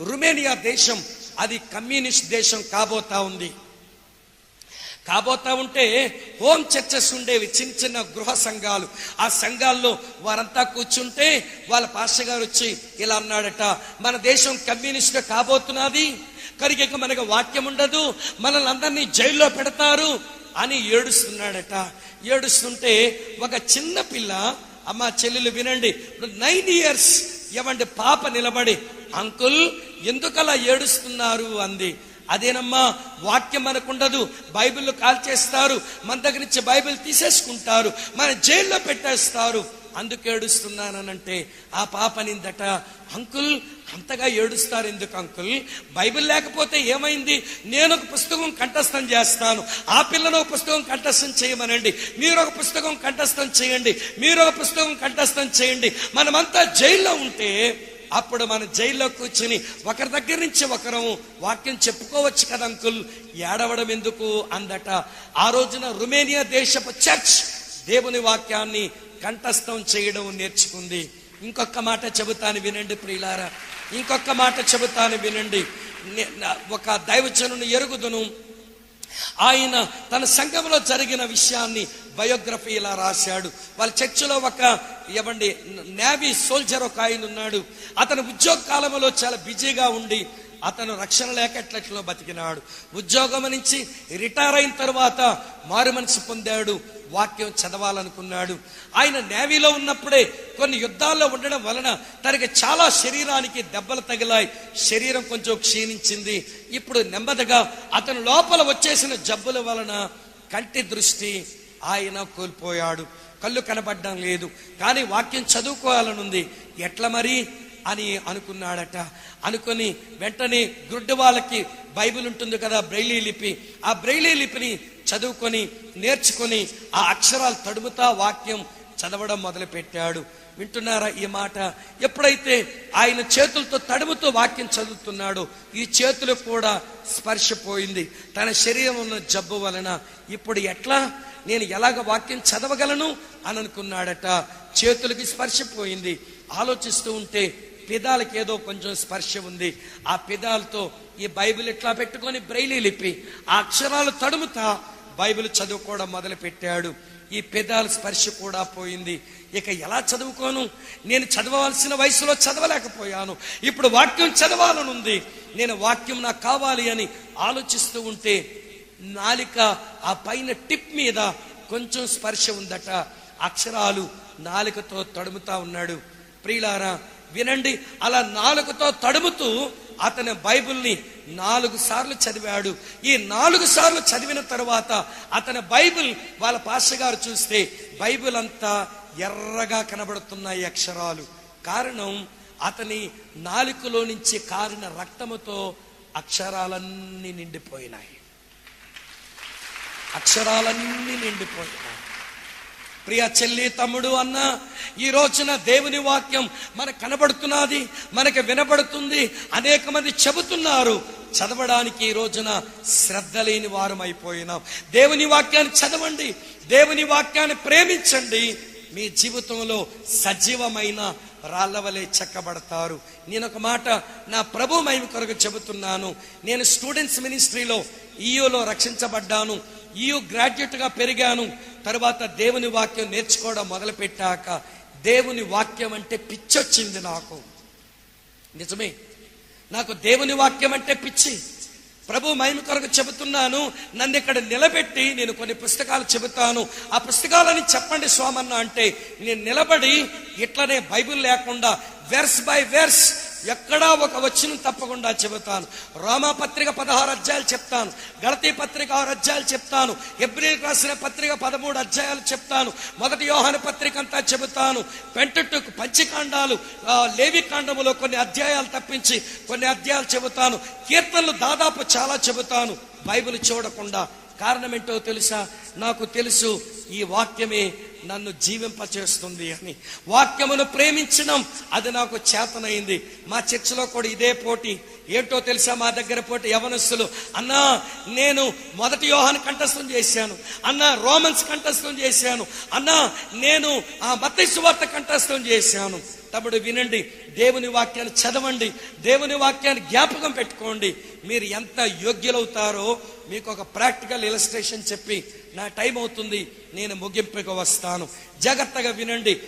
రుమేనియా దేశం అది కమ్యూనిస్ట్ దేశం కాబోతా ఉంది. కాబోతా ఉంటే హోమ్ చర్చెస్ ఉండేవి చిన్న చిన్న గృహ సంఘాలు. ఆ సంఘాల్లో వారంతా కూర్చుంటే వాళ్ళ పాస్టర్ గారు వచ్చి ఇలా అన్నాడట మన దేశం కమ్యూనిస్ట్ కాబోతున్నది కనుక మనకు వాక్యం ఉండదు మనల్ని అందరినీ జైల్లో పెడతారు అని ఏడుస్తున్నాడట. ఏడుస్తుంటే ఒక చిన్న పిల్ల అమ్మ చెల్లెలు వినండి నైన్ ఇయర్స్ ఏమండి పాప నిలబడి అంకుల్ ఎందుకలా ఏడుస్తున్నారు అంది. అదేనమ్మా వాక్యం మనకుండదు. బైబిల్ కాల్ చేస్తారు మన దగ్గర నుంచి బైబిల్ తీసేసుకుంటారు. మన జైల్లో పెట్టేస్తారు. అందుకు ఏడుస్తున్నానంటే ఆ పాప నిందట అంకుల్ అంతగా ఏడుస్తారు ఎందుకు అంకుల్? బైబిల్ లేకపోతే ఏమైంది? నేను ఒక పుస్తకం కంఠస్థం చేస్తాను. ఆ పిల్లను ఒక పుస్తకం కంఠస్థం చేయమనండి. మీరు ఒక పుస్తకం కంఠస్థం చేయండి. మీరు ఒక పుస్తకం కంఠస్థం చేయండి. మనమంతా జైల్లో ఉంటే అప్పుడు మన జైల్లో కూర్చుని ఒకరి దగ్గర నుంచి ఒకరం వాక్యం చెప్పుకోవచ్చు కదా అంకుల్? ఏడవడం ఎందుకు అందట? ఆ రోజున రుమేనియా దేశపు చర్చ్ దేవుని వాక్యాన్ని కంఠస్థం చేయడం నేర్చుకుంది. ఇంకొక మాట చెబుతాను వినండి ప్రియులారా. ఇంకొక మాట చెబుతాను వినండి. ఒక దైవజనుని ఎరుగుదును. ఆయన తన సంఘంలో జరిగిన విషయాన్ని బయోగ్రఫీ ఇలా రాశాడు. వాళ్ళ చర్చిలో ఒక ఇవ్వండి నేవీ సోల్జర్ ఒక ఆయన ఉన్నాడు. అతను ఉద్యోగ కాలంలో చాలా బిజీగా ఉండి అతను రక్షణ లేక ఎట్లట్లో బతికినాడు. ఉద్యోగం నుంచి రిటైర్ అయిన తర్వాత మారు మనసు పొందాడు వాక్యం చదవాలనుకున్నాడు. ఆయన నేవీలో ఉన్నప్పుడే కొన్ని యుద్ధాల్లో ఉండడం వలన తనకి చాలా శరీరానికి దెబ్బలు తగిలాయి. శరీరం కొంచెం క్షీణించింది. ఇప్పుడు నెమ్మదిగా అతను లోపల వచ్చేసిన జబ్బుల వలన కంటి దృష్టి ఆయన కోల్పోయాడు. కళ్ళు కనబడడం లేదు. కానీ వాక్యం చదువుకోవాలనుంది. ఎట్లా మరి? అని అనుకున్నాడట. అనుకొని వెంటనే గుడ్డి వాళ్ళకి బైబిల్ ఉంటుంది కదా బ్రైలీ లిపి. ఆ బ్రైలీ లిపిని చదువుకొని నేర్చుకొని ఆ అక్షరాలు తడుముతా వాక్యం చదవడం మొదలుపెట్టాడు. వింటున్నారా ఈ మాట? ఎప్పుడైతే ఆయన చేతులతో తడుముతో వాక్యం చదువుతున్నాడో ఈ చేతులు కూడా స్పర్శపోయింది. తన శరీరం ఉన్న జబ్బు వలన. ఇప్పుడు ఎట్లా? నేను ఎలాగ వాక్యం చదవగలను అని అనుకున్నాడట. చేతులకి స్పర్శపోయింది ఆలోచిస్తూ ఉంటే పెదాలకి ఏదో కొంచెం స్పర్శ ఉంది. ఆ పెదాలతో ఈ బైబిల్ ఇట్లా పెట్టుకొని బ్రైలీ లిపి. ఆ అక్షరాలు తడుముతా బైబిల్ చదువుకోవడం మొదలు పెట్టాడు ఈ పెదాల స్పర్శ కూడా పోయింది. ఇక ఎలా చదువుకోను? నేను చదవవలసిన వయసులో చదవలేకపోయాను. ఇప్పుడు వాక్యం చదవాలనుంది. నేను వాక్యం నాకు కావాలి అని ఆలోచిస్తూ ఉంటే నాలిక ఆ పైన టిప్ మీద కొంచెం స్పర్శ ఉందట. అక్షరాలు నాలుకతో తడుముతా ఉన్నాడు. ప్రియులారా వినండి. అలా నాలుగుతో తడుముతూ అతని బైబిల్ని నాలుగు సార్లు చదివాడు. ఈ నాలుగు సార్లు చదివిన తర్వాత అతని బైబిల్ వాళ్ళ పాస్టర్ గారు చూస్తే బైబిల్ అంతా ఎర్రగా కనబడుతున్నాయి అక్షరాలు. కారణం అతని నాలుకలో నుంచి కారిన రక్తముతో అక్షరాలన్నీ నిండిపోయినాయి. అక్షరాలన్నీ నిండిపోయినాయి ప్రియ చెల్లి తమ్ముడు అన్న ఈ రోజున దేవుని వాక్యం మనకు కనబడుతున్నది మనకి వినబడుతుంది అనేక మంది చెబుతున్నారు. చదవడానికి ఈ రోజున శ్రద్ధ లేని వారం అయిపోయినాం. దేవుని వాక్యాన్ని చదవండి దేవుని వాక్యాన్ని ప్రేమించండి. మీ జీవితంలో సజీవమైన రాళ్ళవలే చెక్కబడతారు. నేను ఒక మాట నా ప్రభు మహిమ కొరకు చెబుతున్నాను. నేను స్టూడెంట్స్ మినిస్ట్రీలో ఈయూలో రక్షించబడ్డాను. ఈయూ గ్రాడ్యుయేట్గా పెరిగాను. తర్వాత దేవుని వాక్యం నేర్చుకోవడం మొదలు పెట్టాక దేవుని వాక్యం అంటే పిచ్చొచ్చింది నాకు. నిజమే. నాకు దేవుని వాక్యం అంటే పిచ్చి. ప్రభు మైన కొరకు చెబుతున్నాను. నన్ను ఇక్కడ నిలబెట్టి నేను కొన్ని పుస్తకాలు చెబుతాను. ఆ పుస్తకాలని చెప్పండి స్వామన్న అంటే నేను నిలబడి ఇట్లనే బైబిల్ లేకుండా వెర్స్ బై వెర్స్ ఎక్కడా ఒక వచ్చిన తప్పకుండా చెబుతాను. రోమాపత్రిక పదహారు అధ్యాయాలు చెప్తాను. గలతీ పత్రిక ఆరు అధ్యాయాలు చెప్తాను. ఎబ్రిల్ రాసిన పత్రిక పదమూడు అధ్యాయాలు చెప్తాను. మొదటి యోహాన పత్రిక అంతా చెబుతాను. పెంటట్టుకు పంచకాండాలు లేవి కాండములో కొన్ని అధ్యాయాలు తప్పించి కొన్ని అధ్యాయాలు చెబుతాను. కీర్తనలు దాదాపు చాలా చెబుతాను. బైబిల్ చూడకుండా. కారణం ఏంటో తెలుసా? నాకు తెలుసు ఈ వాక్యమే నన్ను జీవింపచేస్తుంది అని వాక్యమును ప్రేమించడం అది నాకు చేతనైంది. మా చర్చిలో కూడా ఇదే పోటీ. ఏంటో తెలుసా మా దగ్గర పోటీ యవనస్తులు? అన్నా నేను మొదటి యోహాన్ కంఠస్థం చేశాను. అన్నా రోమన్స్ కంఠస్థం చేశాను. అన్నా నేను ఆ మత్తయి కంఠస్థం చేశాను. తప్పుడు వినండి. దేవుని వాక్యాన్ని చదవండి. దేవుని వాక్యాన్ని జ్ఞాపకం పెట్టుకోండి. మీరు ఎంత యోగ్యులవుతారో మీకు ఒక ప్రాక్టికల్ ఇలస్ట్రేషన్ చెప్పి నా టైం అవుతుంది నేను ముగింపుకు వస్తాను. జాగ్రత్తగా వినండి.